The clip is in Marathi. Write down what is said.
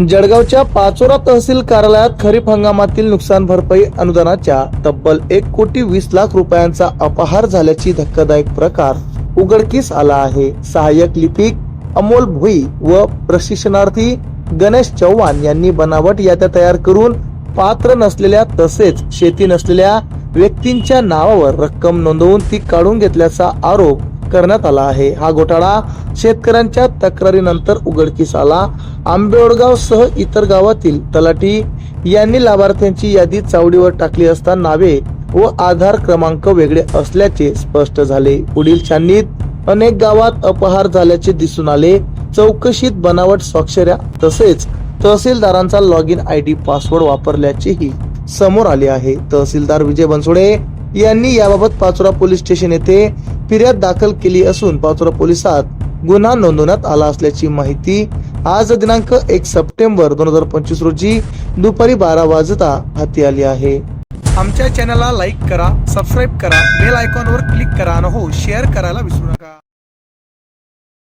जळगावच्या पाचोरा तहसील कार्यालयात खरीप हंगामातील नुकसान भरपाई अनुदानाच्या तब्बल एक कोटी वीस लाख रुपयांचा अपहार झाल्याची धक्कादायक प्रकार उघडकीस आला आहे. सहाय्यक लिपिक अमोल भुई व प्रशिक्षणार्थी गणेश चव्हाण यांनी बनावट याद्या तयार करून पात्र नसलेल्या तसेच शेती नसलेल्या व्यक्तींच्या नावावर रक्कम नोंदवून ती काढून घेतल्याचा आरोप करण्यात आला आहे. हा घोटाळा शेतकऱ्यांच्या तक्रारीनंतर उघडकीस आला. आंबेवडगाव सह इतर गावातील तलाठी यांनी लाभार्थ्यांची यादी चावडीवर टाकली असता नावे व आधार क्रमांक वेगळे असल्याचे स्पष्ट झाले. पुढील छाननीत अनेक गावात अपहार झाल्याचे दिसून आले. चौकशीत बनावट स्वाक्षऱ्या तसेच तहसीलदारांचा log in I D password वापरल्याचेही समोर आले आहे. तहसीलदार विजय बनसोडे यांनी याबाबत पाचोरा पोलीस स्टेशन येथे फिर्याद दाखल केली असून पाचोरा पोलिसात गुन्हा नोंदवण्यात आला असल्याची माहिती आज दिनांक एक सप्टेंबर दोन हजार पंचवीस रोजी दुपारी बारा वाजता हाती आली आहे. आमच्या चॅनलला लाईक करा सबस्क्राईब करा बेल आयकॉनवर क्लिक करा आणि हो शेअर करायला विसरू नका.